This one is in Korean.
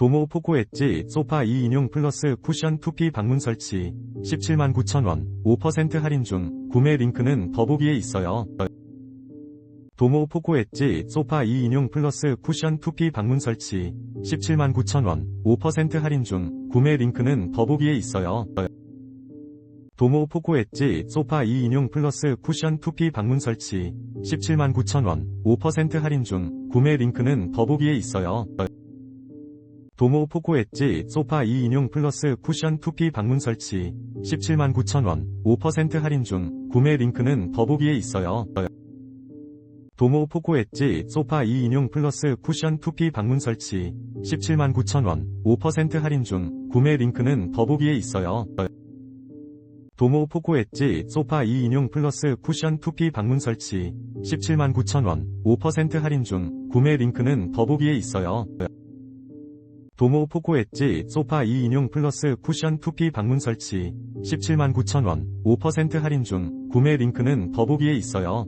도모 포코 엣지 소파 2 인용 플러스 쿠션 2P 방문 설치 17만 9천원 5% 할인 중 구매 링크는 더보기에 있어요. 도모 포코 엣지 소파 2 인용 플러스 쿠션 2P 방문 설치 17만 9천원 5% 할인 중 구매 링크는 더보기에 있어요. 도모 포코 엣지 소파 2 인용 플러스 쿠션 2P 방문 설치 17만 9천원 5% 할인 중 구매 링크는 더보기에 있어요. 도모 포코 엣지 소파 2 인용 플러스 쿠션 2P 방문 설치 17만 9천원 5% 할인 중 구매 링크는 더보기에 있어요. 도모 포코 엣지 소파 2 인용 플러스 쿠션 2P 방문 설치 17만 9천원 5% 할인 중 구매 링크는 더보기에 있어요. 도모 포코 엣지 소파 2 인용 플러스 쿠션 2P 방문 설치 17만 9천원 5% 할인 중 구매 링크는 더보기에 있어요. 도모 포코 엣지 소파 2 인용 플러스 쿠션 2P 방문 설치 17만 9천원 5% 할인 중 구매 링크는 더보기에 있어요.